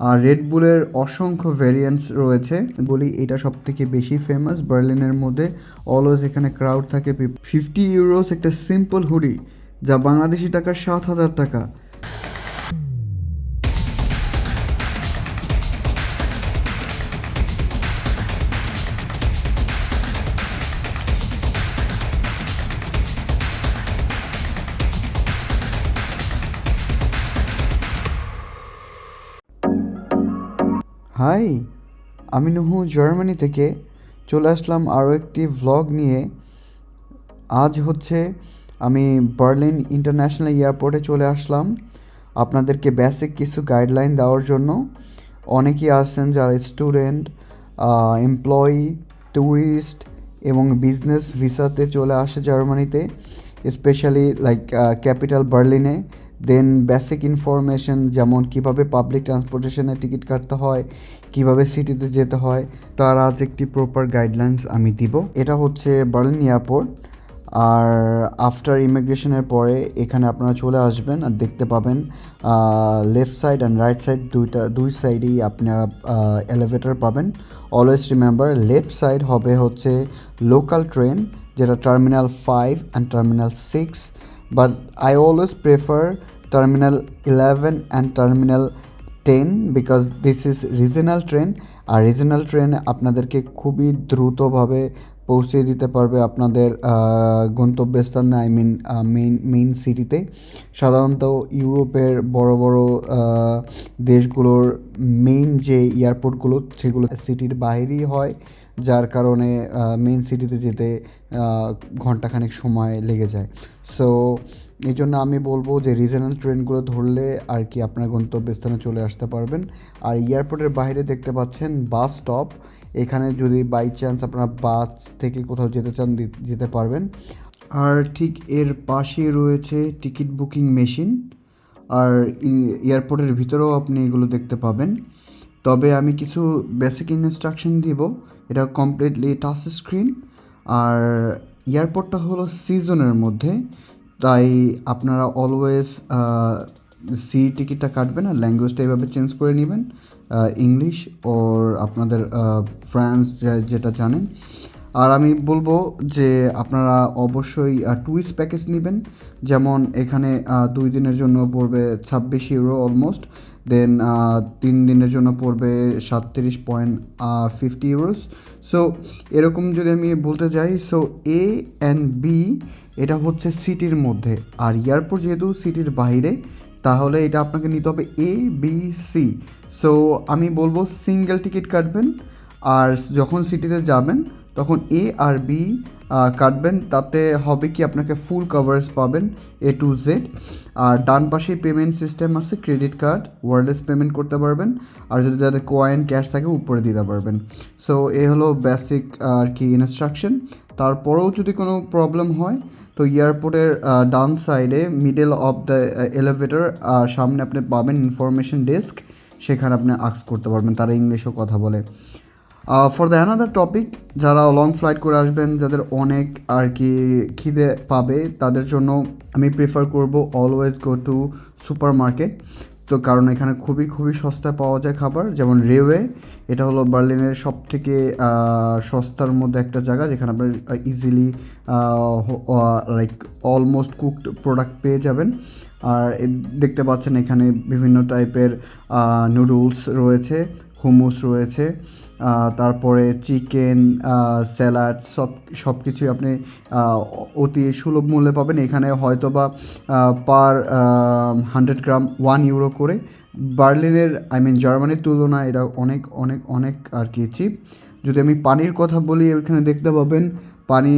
আর red বুলের অসংখ্য variants রয়েছে। বলি, এটা সব থেকে বেশি ফেমাস বার্লিনের মধ্যে অলওয়েজ এখানে ক্রাউড থাকে। ফিফটি ইউরোস একটা সিম্পল হুডি যা বাংলাদেশি টাকা সাত হাজার টাকা। হাই আমি নুহু জার্মানি থেকে চলে আসলাম আরও একটি ভ্লগ নিয়ে। আজ হচ্ছে আমি বার্লিন ইন্টারন্যাশনাল এয়ারপোর্টে চলে আসলাম আপনাদেরকে বেসিক কিছু গাইডলাইন দেওয়ার জন্য। অনেকেই আছেন যারা স্টুডেন্ট এমপ্লয়ি ট্যুরিস্ট এবং বিজনেস ভিসাতে চলে আসে জার্মানিতে স্পেশালি লাইক ক্যাপিটাল বার্লিনে। দেন বেসিক ইনফরমেশন যেমন কীভাবে পাবলিক ট্রান্সপোর্টেশনে টিকিট কাটতে হয়, কীভাবে সিটিতে যেতে হয়, তার আজ একটি প্রপার গাইডলাইন্স আমি দিব। এটা হচ্ছে বার্লিন এয়ারপোর্ট আর আফটার ইমিগ্রেশনের পরে এখানে আপনারা চলে আসবেন আর দেখতে পাবেন left side and right side দুইটা, দুই সাইডেই আপনারা এলিভেটর পাবেন। অলওয়েজ রিমেম্বার লেফট সাইড হবে হচ্ছে লোকাল ট্রেন যেটা terminal five and terminal six but I always prefer terminal eleven and terminal ten because this is regional train আর regional train আপনাদেরকে খুবই দ্রুতভাবে পৌঁছে দিতে পারবে আপনাদের গন্তব্যস্থানে আই মিন মেইন মেইন সিটিতে সাধারণত ইউরোপের বড় বড় দেশগুলোর মেইন যে এয়ারপোর্টগুলো সেগুলো সিটির বাইরেই হয়। যার কারণে মেইন সিটিতে যেতে ঘন্টাখানেক সময় লেগে যায়। সো এই জন্য আমি বলব যে রিজনাল ট্রেনগুলো ধরলে আর কি আপনার গন্তব্যস্থানে চলে আসতে পারবেন। আর এয়ারপোর্টের বাইরে দেখতে পাচ্ছেন বাস স্টপ এখানে যদি বাই চান্স আপনারা বাস থেকে কোথাও যেতে চান যেতে পারবেন। আর ঠিক এর পাশে রয়েছে টিকিট বুকিং মেশিন আর এয়ারপোর্টের ভিতরেও আপনি এগুলো দেখতে পাবেন। তবে আমি কিছু বেসিক ইনস্ট্রাকশন দিব। এটা কমপ্লিটলি টাচ স্ক্রিন আর এয়ারপোর্টটা হলো সিজনের মধ্যে, তাই আপনারা অলওয়েজ সি টিকিটটা কাটবেন আর ল্যাঙ্গুয়েজটা এভাবে চেঞ্জ করে নেবেন ইংলিশ ওর আপনাদের ফ্রান্স যেটা জানেন। আর আমি বলব যে আপনারা অবশ্যই টুরিস্ট প্যাকেজ নেবেন। যেমন এখানে দুই দিনের জন্য পড়বে ছাব্বিশ ইউরো অলমোস্ট দেন তিন দিনের জন্য পড়বে সাতত্রিশ পয়েন্ট ফিফটি ইউরোস সো এরকম যদি আমি বলতে যাই সো এ অ্যান্ড বি এটা হচ্ছে সিটির মধ্যে। আর এয়ারপোর্ট যেহেতু সিটির বাইরে, তাহলে এটা আপনাকে নিতে হবে এ বি সি সো আমি বলব সিঙ্গেল টিকিট কাটবেন, আর যখন সিটিতে যাবেন তখন এ আর বি কাটবেন। তাতে হবে কি আপনাকে ফুল কভারেজ পাবেন এ টু জেড আর ডান পাশে পেমেন্ট সিস্টেম আছে ক্রেডিট কার্ড ওয়ারলেস পেমেন্ট করতে পারবেন। আর যদি যাদের কয়েন ক্যাশ থাকে, উপরে দিতে পারবেন। সো এ হলো বেসিক আর কি ইনস্ট্রাকশন তারপরেও যদি কোনো প্রবলেম হয়, তো এয়ারপোর্টের ডান সাইডে মিডল অফ দ্য এলিভেটর সামনে আপনি পাবেন ইনফরমেশন ডেস্ক সেখানে আপনি আক্স করতে পারবেন, তারা ইংলিশেও কথা বলে। ফর দ্য অ্যানাদার টপিক যারা লং ফ্লাইট করে আসবেন, যাদের অনেক আর কি খিদে পাবে, তাদের জন্য আমি প্রেফার করব always go to super market তো কারণ এখানে খুবই খুবই সস্তায় পাওয়া যায় খাবার, যেমন রেওয়ে এটা হলো বার্লিনের সব থেকে সস্তার মধ্যে একটা জায়গা, যেখানে আপনার easily like almost cooked product পেয়ে যাবেন। আর দেখতে পাচ্ছেন এখানে বিভিন্ন টাইপের নুডলস রয়েছে। হুমুস রয়েছে তারপরে চিকেন স্যালাড সব সব কিছুই আপনি অতি সুলভ মূল্যে পাবেন। এখানে হয়তো বা per hundred gram one euro করে। বার্লিনের আই মিন জার্মানির তুলনায় এটা অনেক অনেক অনেক আর কি চিপ যদি আমি পানির কথা বলি, এখানে দেখতে পাবেন পানি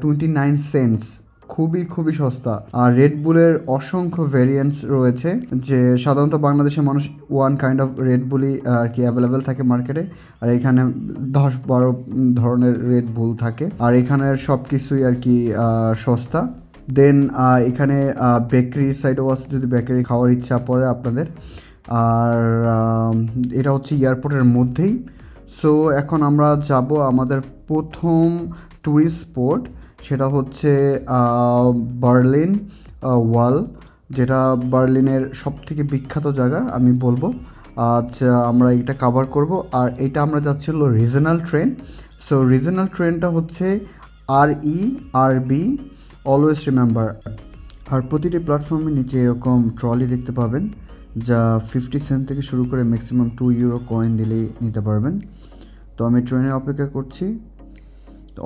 টোয়েন্টি নাইন সেন্টস খুবই খুবই সস্তা। আর রেড বুলের অসংখ্য ভেরিয়েন্টস রয়েছে, যে সাধারণত বাংলাদেশের মানুষ ওয়ান কাইন্ড অফ রেড বুলই আর কি অ্যাভেলেবেল থাকে মার্কেটে আর এখানে দশ বারো ধরনের রেড বুল থাকে। আর এখানের সব কিছুই আর কি সস্তা। দেন এখানে বেকারি সাইডও আছে, যদি বেকারি খাওয়ার ইচ্ছা পড়ে আপনাদের। আর এটা হচ্ছে এয়ারপোর্টের মধ্যেই। সো এখন আমরা যাব আমাদের প্রথম ট্যুরিস্ট স্পট সেটা হচ্ছে বার্লিন ওয়াল, যেটা বার্লিনের সব থেকে বিখ্যাত জায়গা, আমি বলব। আচ্ছা আমরা এটা কভার করব। আর এটা আমরা যাচ্ছি হলো রিজনাল ট্রেন সো রিজনাল ট্রেনটা হচ্ছে R E R B always remember আর প্রতিটি প্ল্যাটফর্মের নিচে এরকম ট্রলি দেখতে পাবেন, যা ফিফটি সেন্ট থেকে শুরু করে ম্যাক্সিমাম টু ইউরো কয়েন দিলেই নিতে পারবেন। তো আমি ট্রেনের অপেক্ষা করছি।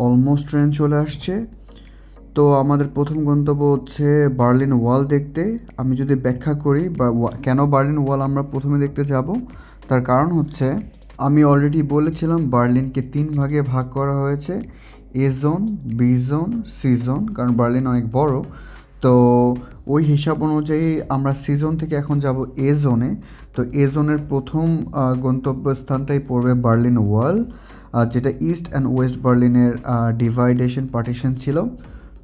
অলমোস্ট ট্রেন চলে আসছে। তো আমাদের প্রথম গন্তব্য হচ্ছে বার্লিন ওয়াল দেখতে। আমি যদি ব্যাখ্যা করি বা কেন বার্লিন ওয়াল আমরা প্রথমে দেখতে যাব, তার কারণ হচ্ছে আমি অলরেডি বলেছিলাম বার্লিনকে তিন ভাগে ভাগ করা হয়েছে, A zone, B zone, C zone, কারণ বার্লিন অনেক বড়। তো ওই হিসাব অনুযায়ী আমরা সি জোন থেকে এখন যাব এ জোনে। তো এ জোনের প্রথম গন্তব্যস্থানটাই পড়বে বার্লিন ওয়াল। যেটা ইস্ট অ্যান্ড ওয়েস্ট বার্লিনের ডিভাইডেশন পার্টিশন ছিল।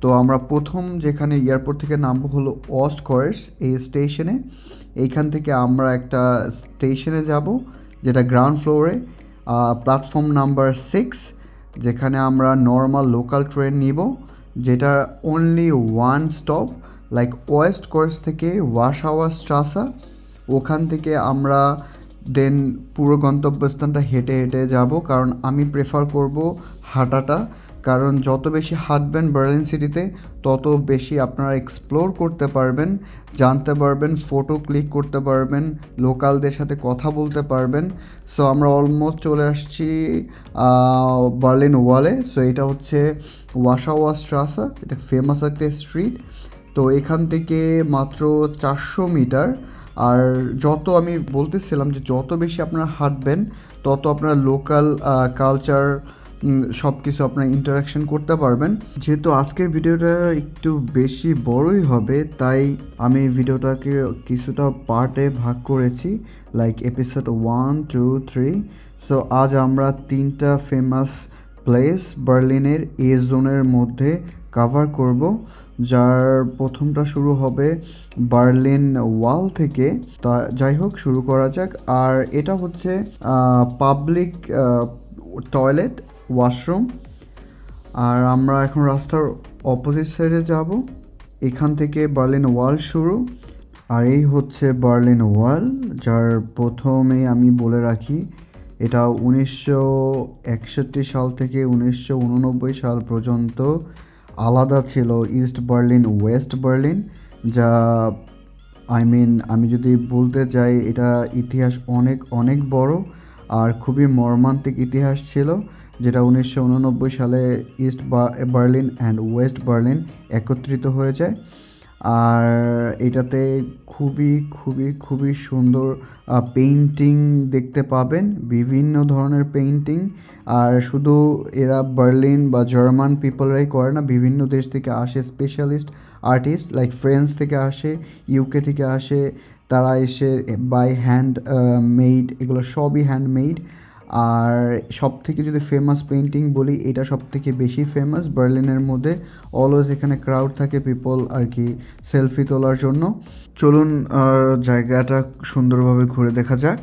তো আমরা প্রথম যেখানে এয়ারপোর্ট থেকে নামবো হলো অস্ট কয়েস এই স্টেশনে এইখান থেকে আমরা একটা স্টেশনে যাব, যেটা গ্রাউন্ড ফ্লোরে প্ল্যাটফর্ম নাম্বার সিক্স যেখানে আমরা নর্মাল লোকাল ট্রেন নিব, যেটা only one stop like Westkreuz থেকে ওয়াশাওয়া স্ট্রাসা ওখান থেকে আমরা দেন পুরো গন্তব্যস্থানটা হেঁটে হেঁটে যাব, কারণ আমি প্রেফার করব হাঁটাটা। কারণ যত বেশি হাঁটবেন বার্লিন সিটিতে তত বেশি আপনারা এক্সপ্লোর করতে পারবেন, জানতে পারবেন ফটো ক্লিক করতে পারবেন লোকালদের সাথে কথা বলতে পারবেন। সো আমরা অলমোস্ট চলে আসছি বার্লিন ওয়ালে সো এটা হচ্ছে ওয়াশাওয়া স্ট্রাসা এটা ফেমাস একটা স্ট্রিট তো, এখান থেকে মাত্র চারশো মিটার। আর যত আমি বলতেছিলাম যে যত বেশি আপনারা হাঁটবেন, তত আপনারা লোকাল কালচার সব কিছু আপনারা ইন্টারাকশন করতে পারবেন। যেহেতু আজকের ভিডিওটা একটু বেশি বড়ই হবে, তাই আমি ভিডিওটাকে কিছুটা পার্টে ভাগ করেছি like episode one two three so আজ আমরা তিনটা ফেমাস প্লেস বার্লিনের এ জোনের মধ্যে কভার করব, যার প্রথমটা শুরু হবে বার্লিন ওয়াল থেকে। তা যাই হোক, শুরু করা যাক। আর এটা হচ্ছে পাবলিক টয়লেট ওয়াশরুম আর আমরা এখন রাস্তার অপোজিট সাইডে যাব। এখান থেকে বার্লিন ওয়াল শুরু। আর এই হচ্ছে বার্লিন ওয়াল যার প্রথমে আমি বলে রাখি এটা উনিশশো একষট্টি সাল থেকে উনিশশো উননব্বই সাল পর্যন্ত আলাদা ছিল ইস্ট বার্লিন, ওয়েস্ট বার্লিন, যা, আই মিন, আমি যদি বলতে চাই, এটা ইতিহাস অনেক অনেক বড় আর খুবই মর্মান্তিক ইতিহাস ছিল, যেটা উনিশশো উননব্বই সালে East Berlin and West Berlin একত্রিত হয়ে যায় আর এটাতে খুবই খুবই খুবই সুন্দর পেইন্টিং দেখতে পাবেন, বিভিন্ন ধরনের পেইন্টিং আর শুধু এরা বার্লিন বা জার্মান পিপলরাই করে না, বিভিন্ন দেশ থেকে আসে স্পেশালিস্ট আর্টিস্ট লাইক ফ্রান্স থেকে আসে ইউকে থেকে আসে, তারা এসে বাই হ্যান্ড মেড এগুলো সবই হ্যান্ডমেড আর সব থেকে যদি ফেমাস পেন্টিং বলি, এটা সব থেকে বেশি ফেমাস বার্লিনের মধ্যে। অলওয়েজ এখানে ক্রাউড থাকে পিপল আর কি সেলফি তোলার জন্য। চলুন জায়গাটা সুন্দরভাবে ঘুরে দেখা যাক।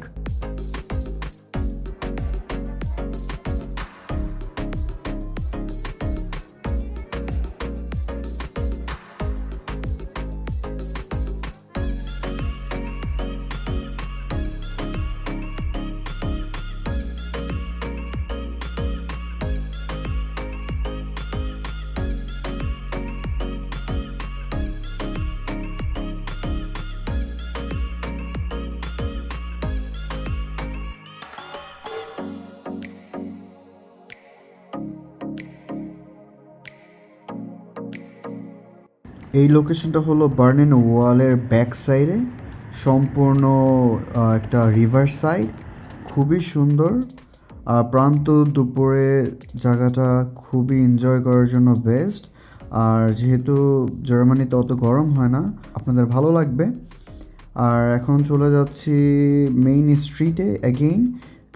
এই লোকেশনটা হলো বার্নিন ওয়ালের ব্যাক সাইডে সম্পূর্ণ একটা রিভার সাইড খুবই সুন্দর। আর প্রান্ত দুপুরে জায়গাটা খুবই এনজয় করার জন্য বেস্ট আর যেহেতু জার্মানিতে অত গরম হয় না, আপনাদের ভালো লাগবে। আর এখন চলে যাচ্ছি মেইন স্ট্রিটে অ্যাগেইন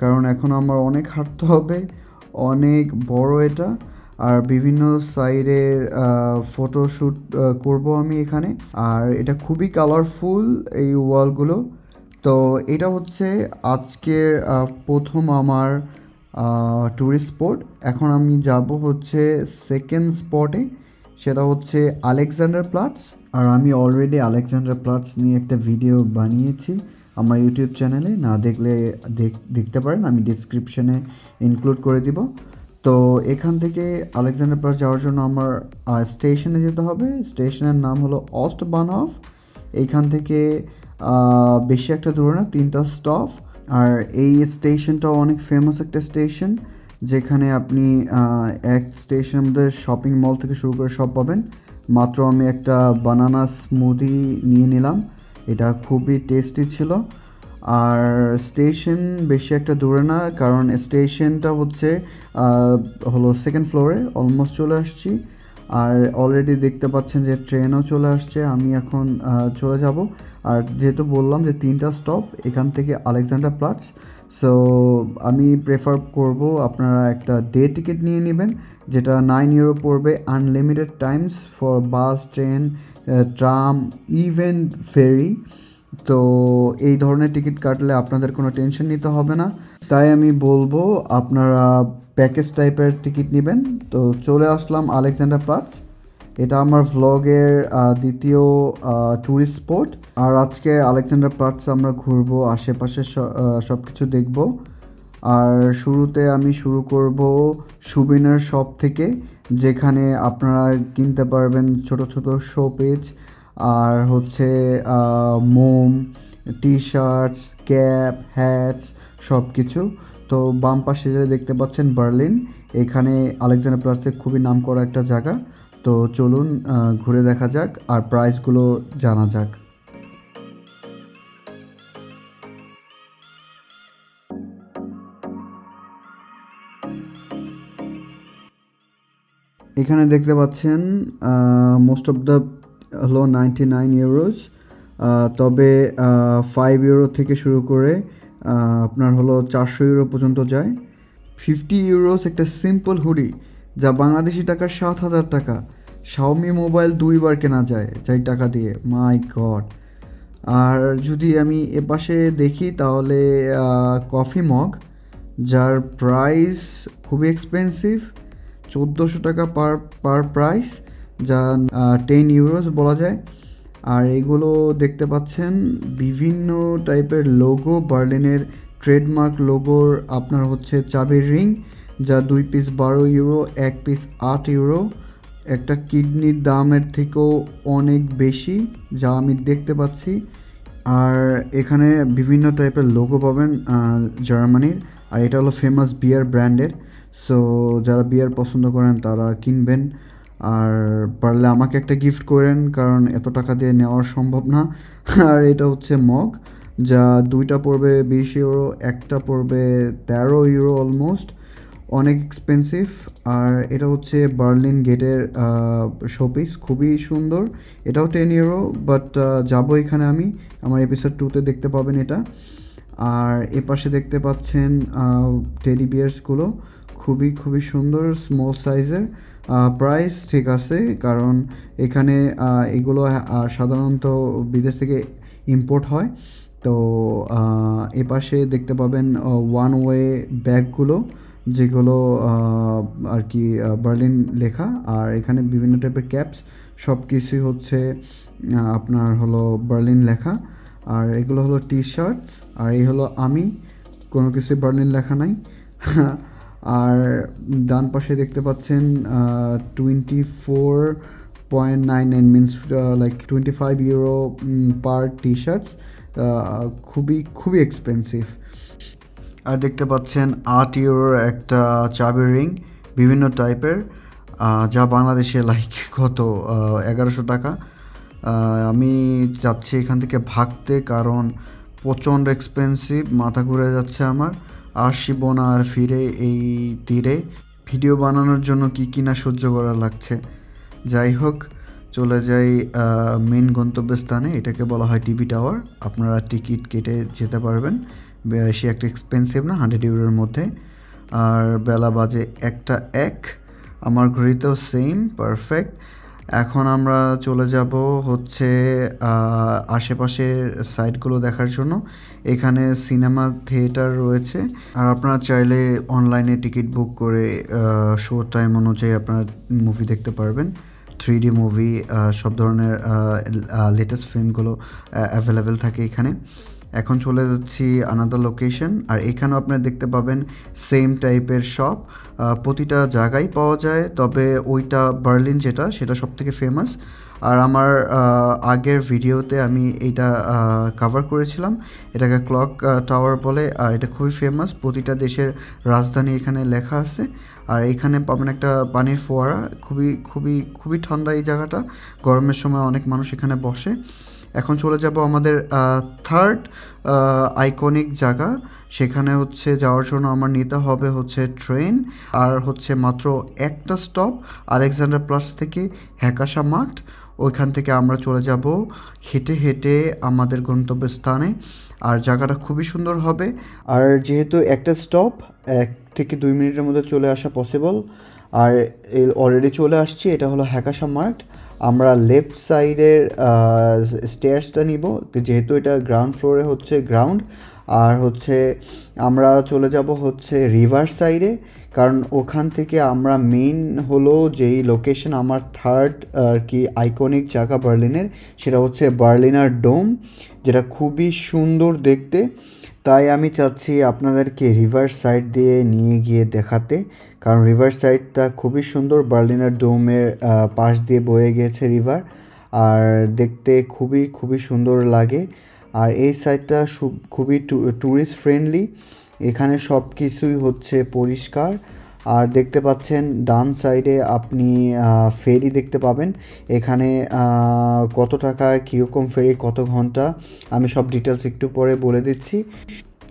কারণ এখন আমার অনেক হাঁটতে হবে, অনেক বড় এটা। আর বিভিন্ন সাইডের ফটোশ্যুট করব আমি এখানে। আর এটা খুবই কালারফুল এই ওয়ালগুলো তো এটা হচ্ছে আজকের প্রথম আমার ট্যুরিস্ট স্পট এখন আমি যাব হচ্ছে সেকেন্ড স্পটে সেটা হচ্ছে আলেকজান্ডার প্লাটস। আর আমি অলরেডি আলেকজান্ডার প্লাটস নিয়ে একটা ভিডিও বানিয়েছি আমার ইউটিউব চ্যানেলে না দেখলে দেখ- দেখতে পারেন, আমি ডিসক্রিপশনে ইনক্লুড করে দিব। তো এখান থেকে আলেকজান্ডার পার্ক যাওয়ার জন্য আমার স্টেশনে যেতে হবে। স্টেশনের নাম হলো অস্ট বানফ এইখান থেকে বেশি একটা দূরে না, তিনটা স্টপ। আর এই স্টেশনটাও অনেক ফেমাস একটা স্টেশন, যেখানে আপনি এক স্টেশনের মধ্যে শপিং মল থেকে শুরু করে সব পাবেন। মাত্র আমি একটা বানানা স্মুদি নিয়ে নিলাম। এটা খুবই টেস্টি ছিল। আর স্টেশন বেশি একটা দূরে না, কারণ স্টেশনটা হচ্ছে হলো সেকেন্ড ফ্লোরে অলমোস্ট চলে আসছি। আর অলরেডি দেখতে পাচ্ছেন যে ট্রেনও চলে আসছে, আমি এখন চলে যাব। আর যেহেতু বললাম যে তিনটা স্টপ এখান থেকে আলেকজান্ডার প্লাটস। সো আমি প্রেফার করব আপনারা একটা ডে টিকিট নিয়ে নেবেন, যেটা নাইন ইউরো পড়বে unlimited times for bus train tram even ferry তো এই ধরনের টিকিট কাটলে আপনাদের কোনো টেনশন নিতে হবে না। তাই আমি বলব, আপনারা প্যাকেজ টাইপের টিকিট নেবেন। তো চলে আসলাম আলেকজান্ডার প্লাটস এটা আমার ভ্লগের দ্বিতীয় ট্যুরিস্ট স্পট আর আজকে আলেকজান্ডার প্লাটস আমরা ঘুরবো, আশেপাশে সব কিছু দেখব। আর শুরুতে আমি শুরু করব সুবিনার শপ থেকে, যেখানে আপনারা কিনতে পারবেন ছোট ছোট শোপেজ আর হচ্ছে মোম টি শার্টস ক্যাপ, হ্যাটস সব কিছু তো বাম পাশে যে দেখতে পাচ্ছেন বার্লিন, এখানে আলেকজান্ডার প্লাসের খুবই নাম করা একটা জায়গা। তো চলুন ঘুরে দেখা যাক আর প্রাইসগুলো জানা যাক। এখানে দেখতে পাচ্ছেন মোস্ট অফ দ্য হলো নাইনটি নাইন ইউরোজ তবে ফাইভ ইউরো থেকে শুরু করে আপনার হলো চারশো ইউরো পর্যন্ত যায়। ফিফটি ইউরোস একটা সিম্পল হুডি, যা বাংলাদেশি টাকার সাত হাজার টাকা। শাওমি মোবাইল দুইবার কেনা যায়, যাই টাকা দিয়ে। মাই গড আর যদি আমি এপাশে দেখি, তাহলে কফি মগ যার প্রাইস খুবই এক্সপেন্সিভ চোদ্দোশো টাকা পার পার প্রাইস যা টেন ইউরোস বলা যায়। আর এগুলো দেখতে পাচ্ছেন, বিভিন্ন টাইপের লোগো বার্লিনের ট্রেডমার্ক লোগোর আপনার হচ্ছে চাবির রিং যা দুই পিস বারো ইউরো এক পিস আট ইউরো একটা কিডনির দামের থেকেও অনেক বেশি, যা আমি দেখতে পাচ্ছি। আর এখানে বিভিন্ন টাইপের লোগো পাবেন জার্মানির। আর এটা হলো ফেমাস বিয়ার ব্র্যান্ডের সো যারা বিয়ার পছন্দ করেন, তারা কিনবেন। আর পারলে আমাকে একটা গিফট করেন, কারণ এত টাকা দিয়ে নেওয়া সম্ভব না। আর এটা হচ্ছে মগ, যা দুইটা পড়বে বিশ ইউরো একটা পড়বে তেরো ইউরো অলমোস্ট অনেক এক্সপেন্সিভ আর এটা হচ্ছে বার্লিন গেটের শোপিস খুবই সুন্দর। এটাও টেন ইউরো বাট যাব এখানে আমি। আমার এপিসোড টুতে দেখতে পাবেন এটা। আর এ পাশে দেখতে পাচ্ছেন টেডি বিয়ার্সগুলো খুবই খুবই সুন্দর স্মল সাইজের প্রাইস ঠিক আছে, কারণ এখানে এগুলো সাধারণত বিদেশ থেকে ইম্পোর্ট হয়। তো এ পাশে দেখতে পাবেন ওয়ান ওয়ে ব্যাগগুলো, যেগুলো আর কি বার্লিন লেখা। আর এখানে বিভিন্ন টাইপের ক্যাপস সব কিছুই হচ্ছে আপনার হলো বার্লিন লেখা। আর এগুলো হলো টি শার্টস আর এই হলো আমি, কোনো কিছুই বার্লিন লেখা নাই। আর ডান পাশে দেখতে পাচ্ছেন twenty four point nine nine means like twenty five euro per T shirts খুবই খুবই এক্সপেন্সিভ আর দেখতে পাচ্ছেন, আট ইউরোর একটা চাবির রিং বিভিন্ন টাইপের যা বাংলাদেশে লাইক কত এগারোশো টাকা। আমি যাচ্ছি এখান থেকে ভাগতে, কারণ প্রচণ্ড এক্সপেন্সিভ মাথা ঘুরে যাচ্ছে আমার। আসিব না আর ফিরে এই তীরে। ভিডিও বানানোর জন্য কি কি না সহ্য করা লাগছে? যাই হোক, চলে যাই মেন গন্তব্যস্থানে। এটাকে বলা হয় টিভি টাওয়ার। আপনারা টিকিট কেটে যেতে পারবেন। বেশি একটা এক্সপেন্সিভ না হান্ড্রেড ইউরোর মধ্যে। আর বেলা বাজে একটা এক। আমার ঘড়িতেও সেম পারফেক্ট এখন আমরা চলে যাব হচ্ছে আশেপাশের সাইটগুলো দেখার জন্য। এখানে সিনেমা থিয়েটার রয়েছে। আর আপনারা চাইলে অনলাইনে টিকিট বুক করে শো টাইম অনুযায়ী আপনারা মুভি দেখতে পারবেন। থ্রি ডি মুভি সব ধরনের লেটেস্ট ফিল্মগুলো অ্যাভেলেবেল থাকে এখানে। এখন চলে যাচ্ছি আনাদার লোকেশন আর এখানেও আপনারা দেখতে পাবেন সেম টাইপের শপ প্রতিটা জায়গায় পাওয়া যায়, তবে ওইটা বার্লিন যেটা, সেটা সব থেকে ফেমাস আর আমার আগের ভিডিওতে আমি এইটা কভার করেছিলাম। এটাকে ক্লক টাওয়ার বলে, আর এটা খুবই ফেমাস প্রতিটা দেশের রাজধানী এখানে লেখা আছে। আর এখানে পাবেন একটা পানির ফোয়ারা। খুবই খুবই খুবই ঠান্ডা এই জায়গাটা। গরমের সময় অনেক মানুষ এখানে বসে। এখন চলে যাব আমাদের থার্ড আইকনিক জায়গা। সেখানে হচ্ছে যাওয়ার জন্য আমার নিতে হবে হচ্ছে ট্রেন আর হচ্ছে মাত্র একটা স্টপ আলেকজান্ডার প্লাস থেকে হ্যাকাশা মাঠ ওইখান থেকে আমরা চলে যাব হেঁটে হেঁটে আমাদের গন্তব্যস্থানে। আর জায়গাটা খুবই সুন্দর হবে। আর যেহেতু একটা স্টপ এক থেকে দুই মিনিটের মধ্যে চলে আসা পসিবল আর অলরেডি চলে আসছি, এটা হলো হ্যাকাশা মার্ট আমরা লেফট সাইডের স্টেয়ার্সটা নিব। যেহেতু এটা গ্রাউন্ড ফ্লোরে হচ্ছে গ্রাউন্ড আর হচ্ছে আমরা চলে যাব হচ্ছে রিভার সাইডে কারণ ওখান থেকে আমরা মেইন হলো যেই লোকেশন আমার থার্ড আর কি আইকনিক জায়গা বার্লিনের সেটা হচ্ছে বার্লিনার ডোম যেটা খুবই সুন্দর দেখতে। তাই আমি চাচ্ছি আপনাদেরকে রিভার সাইড দিয়ে নিয়ে গিয়ে দেখাতে। কারণ রিভার সাইডটা খুবই সুন্দর বার্লিনার ডোমের পাশ দিয়ে বয়ে গেছে রিভার আর দেখতে খুবই খুবই সুন্দর লাগে। আর এই সাইডটা খুবই টুরিস্ট ফ্রেন্ডলি এখানে সব কিছুই হচ্ছে পরিষ্কার। আর দেখতে পাচ্ছেন, ডান সাইডে আপনি ফেরি দেখতে পাবেন। এখানে কত টাকা কীরকম ফেরি, কত ঘণ্টা, আমি সব ডিটেলস একটু পরে বলে দিচ্ছি।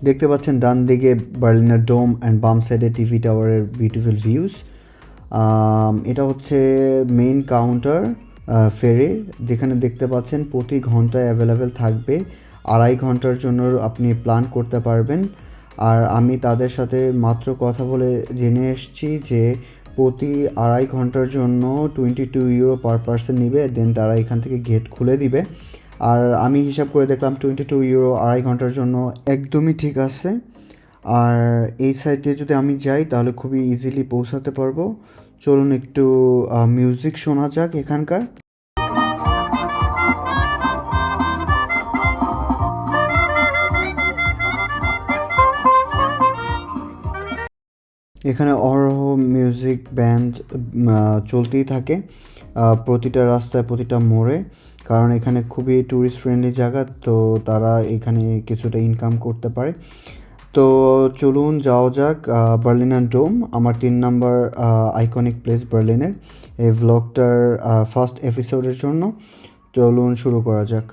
দেখতে পাচ্ছেন, ডান দিকে বার্লিনার ডোম অ্যান্ড বাম সাইডে টিভি টাওয়ারের বিউটিফুল ভিউজ এটা হচ্ছে মেইন কাউন্টার ফেরি যেখানে দেখতে পাচ্ছেন প্রতি ঘন্টায় অ্যাভেলেবেল থাকবে। আড়াই ঘণ্টার জন্য আপনি প্ল্যান করতে পারবেন। আর আমি তাদের সাথে মাত্র কথা বলে জেনে এসেছি যে প্রতি আড়াই ঘণ্টার জন্য twenty two euro per person নিবে দেন তারা এখান থেকে গেট খুলে দিবে। আর আমি হিসাব করে দেখলাম টোয়েন্টি টু ইউরো আড়াই ঘণ্টার জন্য একদমই ঠিক আছে। আর এই সাইড দিয়ে যদি আমি যাই, তাহলে খুবই ইজিলি পৌঁছাতে পারব। চলুন একটু মিউজিক শোনা যাক এখানকার। এখানে অরহ মিউজিক ব্যান্ড চলতেই থাকে। প্রতিটা রাস্তায় প্রতিটা মোড়ে। কারণ এখানে খুবই ট্যুরিস্ট ফ্রেন্ডলি জায়গা, তো তারা এখানে কিছুটা ইনকাম করতে পারে। তো চলুন যাওয়া যাক বার্লিনার ডোম আমার তিন নাম্বার আইকনিক প্লেস বার্লিনের এই ব্লগটার ফার্স্ট এপিসোডের জন্য। চলুন শুরু করা যাক।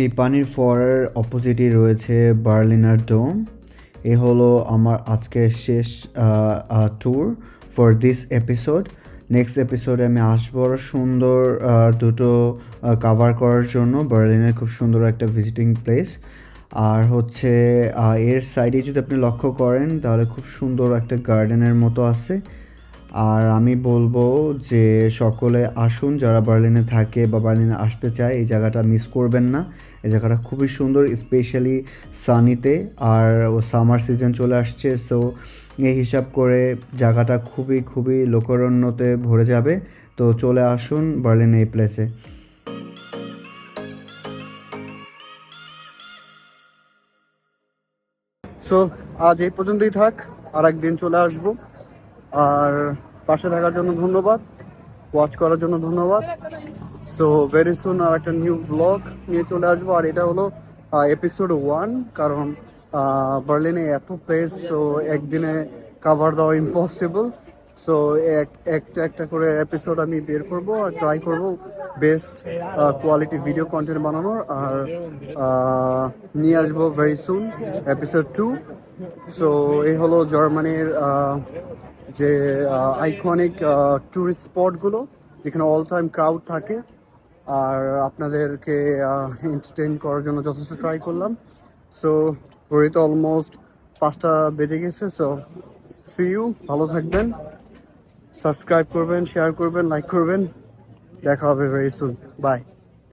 এই পানির ফোয়ারার অপোজিটই রয়েছে বার্লিনার ডোম। এ হলো আমার আজকের শেষ tour for this episode next এপিসোডে আমি আসব সুন্দর দুটো কাভার করার জন্য। বার্লিনের খুব সুন্দর একটা ভিজিটিং প্লেস আর হচ্ছে এর সাইডে যদি আপনি লক্ষ্য করেন, তাহলে খুব সুন্দর একটা গার্ডেনের মতো আছে। আর আমি বলব যে সকলে আসুন, যারা বার্লিনে থাকে বা বার্লিনে আসতে চায়, এই জায়গাটা মিস করবেন না। এই জায়গাটা খুবই সুন্দর স্পেশালি সানিতে আর সামার সিজন চলে আসছে সো এই হিসাব করে জায়গাটা খুবই খুবই লোকরণ্যতে ভরে যাবে। তো চলে আসুন বার্লিন এই প্লেসে সো আজ এই পর্যন্তই থাক আর একদিন চলে আসব। আর পাশে থাকার জন্য ধন্যবাদ ওয়াচ করার জন্য ধন্যবাদ। সো ভেরি সুন আর একটা নিউ ব্লগ নিয়ে চলে আসব, আর এটা হলো এপিসোড ওয়ান কারণ বার্লিনে এত প্লেস সো একদিনে কাভার দেওয়া ইম্পসিবল সো এক, একটা একটা করে এপিসোড আমি বের করব আর ট্রাই করব বেস্ট কোয়ালিটি ভিডিও কন্টেন্ট বানানোর। আর নিয়ে আসব very soon episode two so এই হলো জার্মানির যে আইকনিক টুরিস্ট স্পটগুলো যেখানে অল টাইম ক্রাউড থাকে, আর আপনাদেরকে এন্টারটেইন করার জন্য যথেষ্ট ট্রাই করলাম। সো ঘড়িতে অলমোস্ট পাঁচটা বেজে গেছে সো সি ইউ ভালো থাকবেন সাবস্ক্রাইব করবেন শেয়ার করবেন লাইক করবেন, দেখা হবে ভেরি সুন বাই